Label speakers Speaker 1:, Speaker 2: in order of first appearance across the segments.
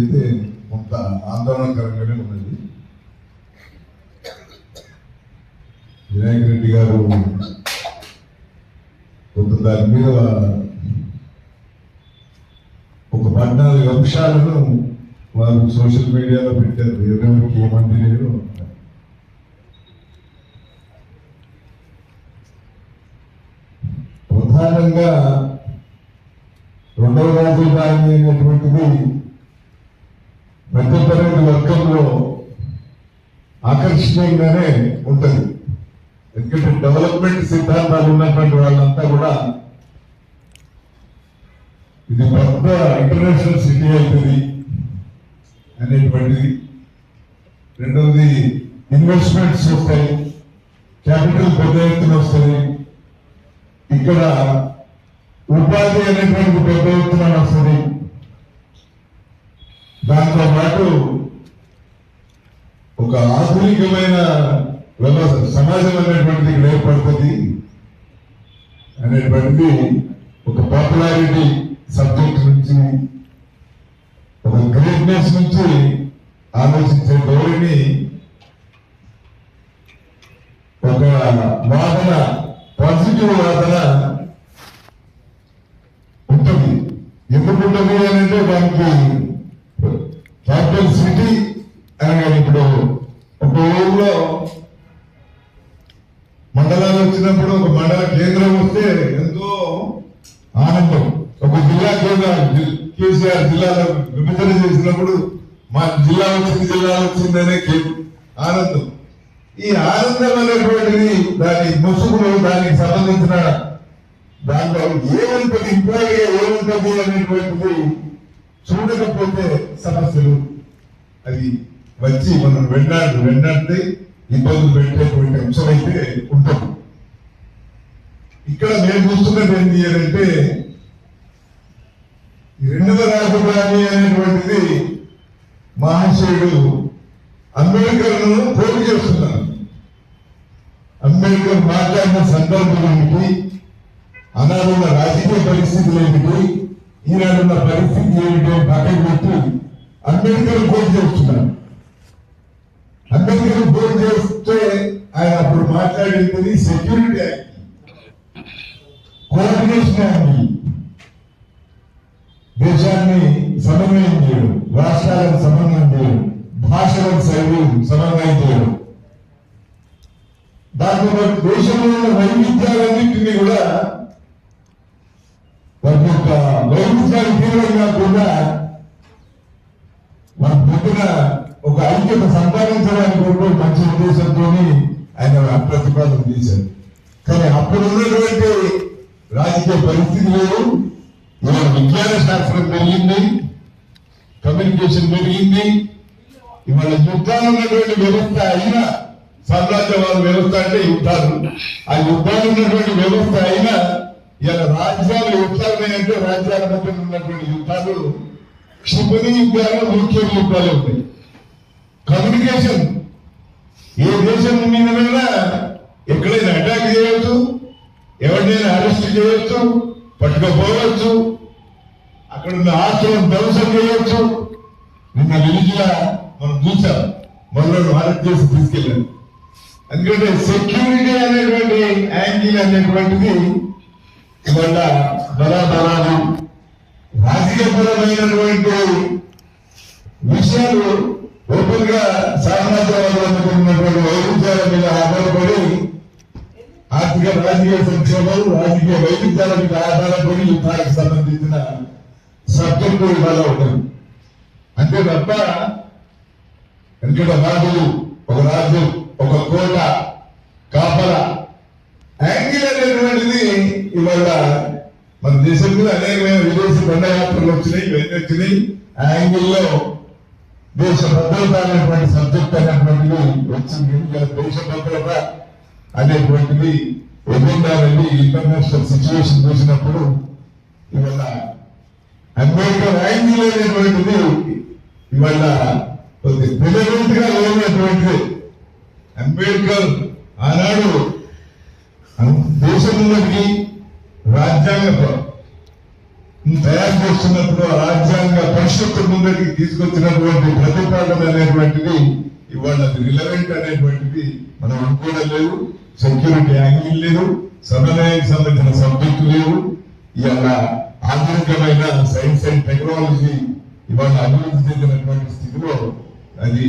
Speaker 1: అయితే కొంత ఆందోళనకరంగానే ఉన్నది వినాయక రెడ్డి గారు కొంత దాని మీద ఒక పద్నాలుగు అంశాలను వారు సోషల్ మీడియాలో పెట్టారు. ఎవరెవరికి ఏమంది లేదు ప్రధానంగా రెండవ రాజీవ్ గాంధీ అనేటువంటిది మధ్యతరగతి వర్గంలో ఆకర్షణీయంగానే ఉంటుంది. ఎందుకంటే డెవలప్మెంట్ సిద్ధాంతాలు ఉన్నటువంటి వాళ్ళంతా కూడా ఇది పెద్ద ఇంటర్నేషనల్ సిటీ అవుతుంది అనేటువంటిది. రెండవది ఇన్వెస్ట్మెంట్స్ వస్తాయి క్యాపిటల్ పెద్ద ఎత్తున వస్తుంది ఇక్కడ ఉపాధి అనేటువంటి పెద్ద ఎత్తున వస్తుంది. దాంతో పాటు ఒక ఆధునికమైన సమాజం అనేటువంటిది ఇక్కడ ఏర్పడుతుంది అనేటువంటిది ఒక పాపులారిటీ సబ్జెక్ట్ నుంచి ఒక గ్రేట్నెస్ నుంచి ఆలోచించే ధోరణి ఒక వాదన పాజిటివ్ వాదన ఉంటుంది. ఎందుకు ఉంటుంది అని అంటే దానికి వచ్చినప్పుడు ఒక మండల కేంద్రం వస్తే ఎంతో ఆనందం. ఒక జిల్లా కేంద్రం కేసీఆర్ జిల్లాలో విభజన చేసినప్పుడు మా జిల్లా వచ్చింది జిల్లా వచ్చిందనే ఆనందం. ఈ ఆనందం అనేటువంటిది దాని ముసుగులో దానికి సంబంధించిన దాంట్లో ఏముంటది ఇంప్లాయ్ ఏముంటది అనేటువంటిది చూడకపోతే సమస్యలు. అది వచ్చి మనం వెళ్ళాడు వెళ్ళాడితే ఇబ్బందులు పెట్టేటువంటి అంశం అయితే ఉంటుంది ఇక్కడ మేము చూస్తున్నది ఏంటి అని అంటే రెండవ రాజధాని అనేటువంటిది మహాశయుడు అంబేద్కర్ను పోటీ చేస్తున్నారు. అంబేద్కర్ మాట్లాడిన సందర్భం ఏమిటి? అనాడున్న రాజకీయ పరిస్థితులు ఏమిటి? ఈనాడున్న పరిస్థితి ఏమిటి అని పెట్టి అంబేద్కర్ పోటీ చేస్తున్నారు. అంబేద్కర్ పోటీ చేస్తే ఆయన అప్పుడు మాట్లాడింది సెక్యూరిటీ యాక్ట్ కోఆర్డినేషన్ దేశాన్ని సమన్వయం చేయడం రాష్ట్రాలను సమన్వయం చేయడం భాషలను శైలి సమన్వయం చేయడం. దాంతో దేశంలో ఉన్న వైవిధ్యాలన్నింటినీ కూడా వారి యొక్క వైవిధ్యాలు తీవ్రంగా కూడా మన పొద్దున ఒక ఐక్యత సంపాదించడానికి కూడా మంచి ఉద్దేశంతో ఆయన ప్రతిపాదన చేశారు కానీ అప్పుడు ఉన్నటువంటి రాజకీయ పరిస్థితి లేదు ఇవాళ విజ్ఞాన శాస్త్రం పెరిగింది. కమ్యూనికేషన్ పెరిగింది. ఇవాళ యుద్ధాలు ఉన్నటువంటి వ్యవస్థ అయినా సామ్రాజ్యవాద వ్యవస్థ అంటే యుద్ధాలు. ఆ యుద్ధాలు ఉన్నటువంటి వ్యవస్థ అయినా ఇలా రాజ్యాలు యుద్ధాలున్నాయంటే రాజ్యాల మధ్య ఉన్నటువంటి యుద్ధాలు క్షిపణి యుద్ధాలు ముఖ్య యుద్ధాలు ఉన్నాయి. కమ్యూనికేషన్ ఏ దేశం మీద అరెస్ట్ చేయవచ్చు పట్టుకపోవచ్చు అక్కడ ఉన్న ఆస్తులను ధ్వంసం చేయొచ్చు. నిన్న విలిజిలా మనం చూసాం మొదలు భారతదేశం చేసి తీసుకెళ్ళారు. ఎందుకంటే సెక్యూరిటీ అనేటువంటి యాంగిల్ అనేటువంటిది ఇవాళ బలాబలాలు రాజకీయపరమైనటువంటి విషయాలు ఓపెన్గా సామ్రాజ్యవాదంలో ఉన్నటువంటి వైరుధ్యాల మీద ఆధారపడి ఆర్థిక రాజకీయ సంక్షేమాలు రాజకీయ వైవిధ్యాలకు ఆధారపడి యుద్ధాలకు సంబంధించిన సబ్జెక్టు ఇవాళ ఉంటుంది అంతే తప్ప ఎందుకంటే రాజులు ఒక రాజు ఒక కోట కాపల యాంగిల్ అనేటువంటిది ఇవాళ మన దేశం మీద అనేకమైన విదేశీ దండయాత్రలు వచ్చినాయి ఇవన్నీ వచ్చినాయి. యాంగిల్లో దేశ భద్రత అనేటువంటి సబ్జెక్ట్ అనేటువంటిది వచ్చింది. దేశ భద్రత అనేటువంటిది ఎజెండా వెళ్ళి ఇంటర్నేషనల్ సిచ్యువేషన్ చూసినప్పుడు ఇవాళ అంబేద్కర్ యాంగిల్ అనేటువంటిది ఇవాళ కొద్ది రిలవెంట్గా లేనటువంటిది. అంబేద్కర్ ఆనాడు దేశంలోకి రాజ్యాంగ తయారు చేస్తున్నప్పుడు రాజ్యాంగ పరిషత్తు ముందరికి తీసుకొచ్చినటువంటి ప్రతిపాదన అనేటువంటిది ఇవాళ రిలవెంట్ అనేటువంటిది మనం అనుకోవడం లేదు. సెక్యూరిటీ యాంగిల్ లేదు సమన్వయానికి సంబంధించిన సబ్జెక్టు లేవు ఇవాళ ఆధునికమైన సైన్స్ అండ్ టెక్నాలజీ ఇవాళ అభివృద్ధి చెందినటువంటి స్థితిలో అది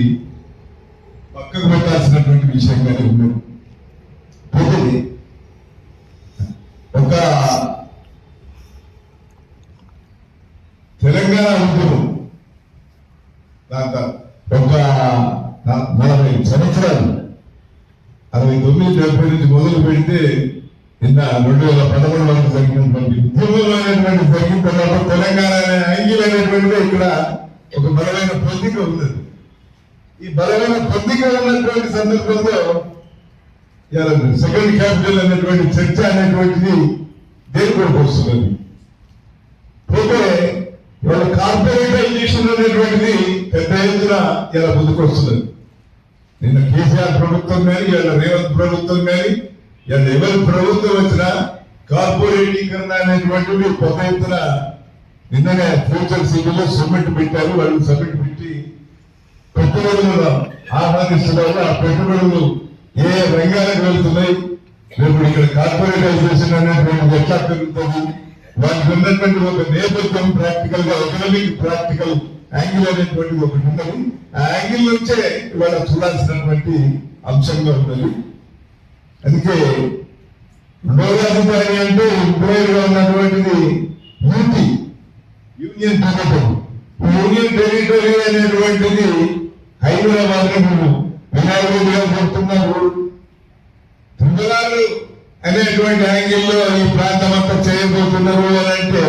Speaker 1: పక్కకు పెట్టాల్సినటువంటి విషయంగానే ఉంది. పోతే ఒక తెలంగాణ ఉద్యమం దాంత తొమ్మిది నుంచి మొదలు పెడితే నిన్న రెండు వేల పదమూడు వరకు జరిగినటువంటి ఉద్యమం అనేటువంటి జరిగిన తర్వాత తెలంగాణ అనే యాంగిల్ అనేటువంటిది ఇక్కడ ఒక బలమైన పొందిక ఉన్నది. ఈ బలమైన పొందిక ఉన్నటువంటి సందర్భంలో ఇవాళ సెకండ్ క్యాపిటల్ అనేటువంటి చర్చ అనేటువంటిది దేని కొరకు వస్తున్నది? పోతే ఇవాళ కార్పొరేటైజేషన్ అనేటువంటిది పెద్ద ఎత్తున ఇలా ముందుకు వస్తున్నది. నిన్న కేసీఆర్ ప్రభుత్వం కానీ ఇవాళ రేవంత్ ప్రభుత్వం కానీ ఇవాళ ఎవరి ప్రభుత్వం వచ్చినా కార్పొరేటీకరణ అనేటువంటివి పెద్ద ఎత్తున నిన్ననే ఫ్యూచర్ సిటీలో సబ్మిట్ పెట్టారు. వాళ్ళు సబ్మిట్ పెట్టి పెట్టుబడులను ఆహ్వానిస్తున్నారు. ఆ పెట్టుబడులు ఏ రంగాలకు వెళ్తున్నాయి? రేపు ఇక్కడ కార్పొరేటైజేషన్ అనేటువంటిది ఎట్లా పెరుగుతుంది? వాటికి ఉన్నటువంటి ఒక నేపథ్యం ప్రాక్టికల్గా ఎకనామిక్ ప్రాక్టికల్ యాంగిల్ అనేటువంటి ఒకటి ఉన్నది ఆ యాంగిల్ నుంచే ఇవాళ చూడాల్సినటువంటి అంశంగా ఉన్నది. అందుకే రెండవ అంటే ఇంప్రూవ్గా ఉన్నటువంటిది UT union territory union territory అనేటువంటిది హైదరాబాద్లో వినాయకుడిగా చెప్తున్నారు తుంగలాలు అనేటువంటి యాంగిల్లో ఈ ప్రాంతం అంతా చేయబోతున్నారు అని అంటే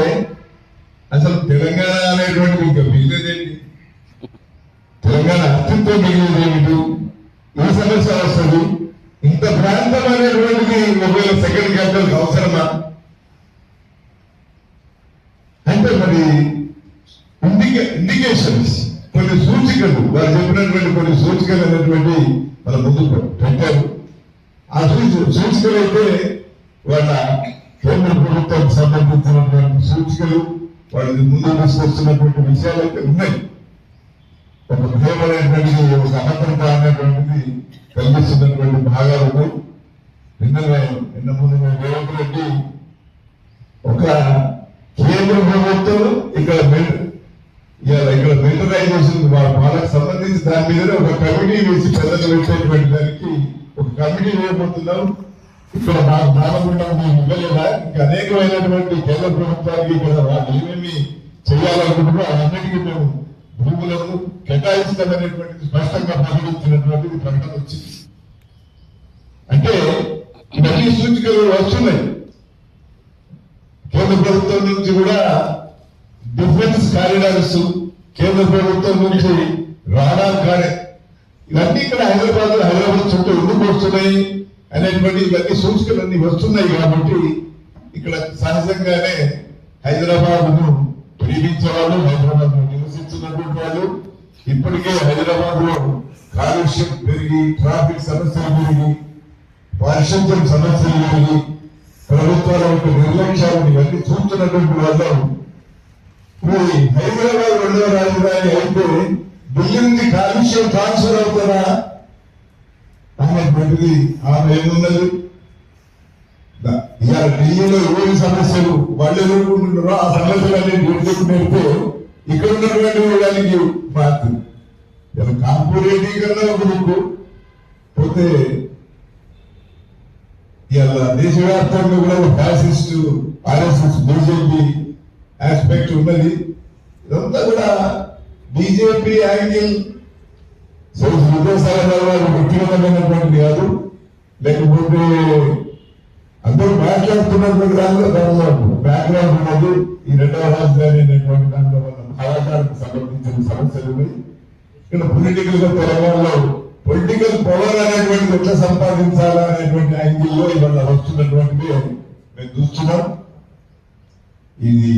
Speaker 1: అసలు తెలంగాణ అనేటువంటిది ఇంకా మిగిలేదేంటి తెలంగాణ అస్తిత్వం ఏమిటి ఏ సమస్య వస్తుంది? ఇంత ప్రాంతం అనేటువంటిది ఒకవేళ సెకండ్ క్యాపిటల్ అవసరమా? అంటే మరి ఇండికేషన్స్ కొన్ని సూచికలు వారు చెప్పినటువంటి కొన్ని సూచికలు అనేటువంటి మన ముందు పెట్టారు. ఆ సూచి సూచికలు అయితే వాళ్ళ కేంద్ర ప్రభుత్వానికి సంబంధించినటువంటి సూచికలు వాళ్ళని ముందు తీసుకొస్తున్నటువంటి విషయాలు అయితే ఉన్నాయి. ఒక భయం అనేటువంటిది ఒక అభద్రత అనేటువంటిది కలిగిస్తున్నటువంటి భాగాలకు ఉన్నాయి. నిన్న ముందు రేవంత్ రెడ్డి ఒక కేంద్ర ప్రభుత్వం ఇక్కడ ఇలా ఇవాళ ఇక్కడ మిలిటరైజేషన్ వాళ్ళకి సంబంధించి దాని మీద ఒక కమిటీ వేసి పెద్దలు పెట్టేటువంటి దానికి ఒక కమిటీ వేయబోతున్నాం. ఇక్కడ మాకు దానకుండా మేము ఇవ్వలేదా? ఇంకా అనేకమైనటువంటి కేంద్ర ప్రభుత్వానికి ఇక్కడ వాళ్ళు ఏమేమి చేయాలనుకుంటున్నారో అన్నిటికీ మేము భూములను కేటాయిస్తామనేటువంటిది స్పష్టంగా ప్రకటించినటువంటిది ప్రకటన వచ్చింది. అంటే ఇవన్నీ సూచికలు వస్తున్నాయి. కేంద్ర ప్రభుత్వం నుంచి కూడా డిఫెన్స్ కారిడార్స్ కేంద్ర ప్రభుత్వం నుంచి రాడార్ కారే ఇవన్నీ ఇక్కడ హైదరాబాద్లో హైదరాబాద్ చుట్టూ ఎందుకు వస్తున్నాయి అనేటువంటి ఇవన్నీ సూచికలు అన్ని వస్తున్నాయి కాబట్టి ఇక్కడ సహజంగానే హైదరాబాద్ను ప్రేమించే వాళ్ళు హైదరాబాద్ లో ఇప్పటికే హైదరాబాద్లో కాలుష్యం పెరిగి ట్రాఫిక్ సమస్యలు పెరిగి పారిశుద్ధ్యం సమస్యలు పెరిగి ప్రభుత్వాల యొక్క నిర్లక్ష్యాలను ఇవన్నీ చూస్తున్నటువంటి వాళ్ళు. మరి హైదరాబాద్ రెండవ రాజధాని అయితే బిల్లింది కాలుష్యం ట్రాన్స్ఫర్ అవుతారా అనేటువంటిది ఆమె ఏమున్నది? ద- ఇవాళ ఢిల్లీలో ఏమి సమస్యలు? వాళ్ళు ఎదుర్కొంటున్నారో ఆ సమస్యలన్నీ ఢిల్లీకి నేర్పే ఇక్కడ ఉన్నటువంటి వాళ్ళకి మారుతుంది ఇలా కార్పొరేటీకరణ ఒక దిక్కు పోతే ఇలా దేశవ్యాప్తంగా కూడా ఫ్యాసిస్ట్ ఆర్ఎస్ఎస్ బీజేపీ ఆస్పెక్ట్ ఉన్నది. ఇదంతా కూడా బీజేపీ యాంగిల్ విదేశాల వారు వ్యక్తిగతమైనటువంటి కాదు. లేకపోతే అందరూ మాట్లాడుతున్నటువంటి దానిలో దానిలో బ్యాక్గ్రౌండ్ ఉన్నది. ఈ రెండవ రాజధాని అనేటువంటి దానిలో కళాకారులకు సంబంధించిన సమస్యలు ఉన్నాయి. ఇక్కడ పొలిటికల్గా తెలంగాణలో పొలిటికల్ పవర్ అనేటువంటిది ఎట్లా సంపాదించాలా అనేటువంటి యాంగిల్లో ఇవాళ వస్తున్నటువంటిది మేము చూస్తున్నాం. ఇది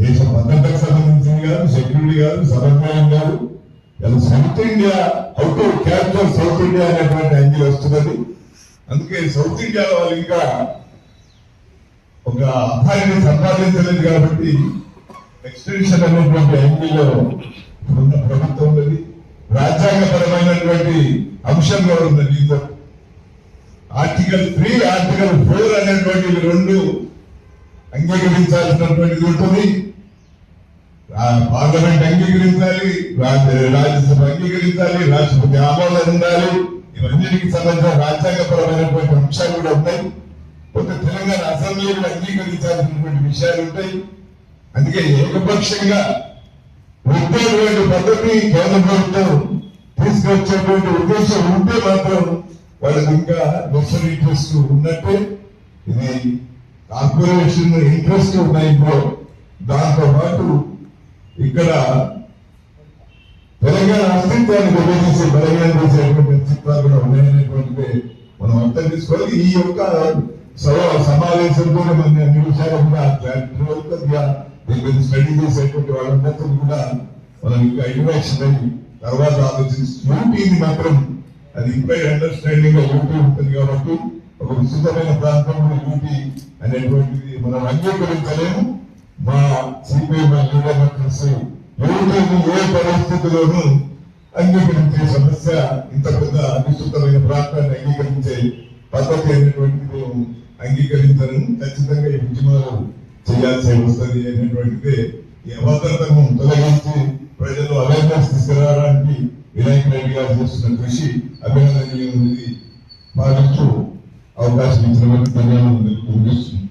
Speaker 1: దేశ భద్రతకు సంబంధించింది కాదు సెక్యూరిటీ కాదు సమన్వయం కాదు. ఇలా south India how to capture south India అనేటువంటి యాంగిల్ వస్తున్నది. అందుకే సౌత్ ఇండియాలో వాళ్ళు ఇంకా ఒక అథారిటీ సంపాదించలేదు కాబట్టి ఎక్స్టెన్షన్ అనేటువంటి యాంగిల్లో ఉన్న ప్రభుత్వం ఉన్నది. రాజ్యాంగపరమైనటువంటి అంశం కూడా ఉన్నది దీంతో ఆర్టికల్ త్రీ ఆర్టికల్ ఫోర్ అనేటువంటి రెండు అంగీకరించాల్సినటువంటిది ఉంటుంది. పార్లమెంట్ అంగీకరించాలి రాజ్యసభ అంగీకరించాలి రాష్ట్రపతి ఆమోదం ఉండాలి. ఇవన్నిటికి సంబంధించిన రాజ్యాంగపరమైనటువంటి అంశాలు కూడా ఉన్నాయి. కొంత తెలంగాణ అసెంబ్లీ కూడా అంగీకరించాల్సినటువంటి విషయాలు ఉంటాయి. అందుకే ఏకపక్షంగా ఉండేటువంటి పద్ధతి కేంద్ర ప్రభుత్వం తీసుకొచ్చేటువంటి ఉద్దేశం ఉంటే మాత్రం వాళ్ళకి ఇంకా వెస్టర్న్ ఇంట్రెస్ట్ ఉన్నట్టే. ఇది కార్పొరేషన్ ఇంట్రెస్ట్ ఉన్నాయి ఇందులో దాంతో పాటు ఇక్కడ తెలంగాణ అస్తిత్వాన్ని విభజించి బలహీనం చేసేటువంటి అస్తిత్వాలు కూడా ఉన్నాయనేటువంటిది మనం అర్థం తీసుకోవాలి ఈ యొక్క సమావేశంతో మన అన్ని కూడా క్లారిటీ దీని స్టడీ చేసేటువంటి వాళ్ళందరితో కూడా మనం ఇంకా ఇంటరాక్షన్ అయ్యి తర్వాత ఆలోచించి యూటీని మాత్రం అది ఇంపైర్ అండర్స్టాండింగ్గా యూటీ ఉంటుంది కాబట్టి ఒక విస్తృతమైన ప్రాంతంలో యూటీ అనేటువంటిది మనం అంగీకరించలేము. మా సిపిఎం కలిసి యూటీని ఏ పరిస్థితిలోనూ అంగీకరించే సమస్య ఇంత పెద్ద విస్తృతమైన ప్రాంతాన్ని అంగీకరించే పద్ధతి అనేటువంటిది మేము అంగీకరించను ఖచ్చితంగా ఈ ఉద్యమాలు చేయాల్సి వస్తుంది అనేటువంటిది ఈ అభద్రతను తొలగించి ప్రజలు అవేర్నెస్ తీసుకురావడానికి వినాయక రెడ్డి గారు చేస్తున్న కృషి అభినందనీయమైనది పాటిస్తూ అవకాశం ఇచ్చిన ధన్యవాదాలు ముగిస్తుంది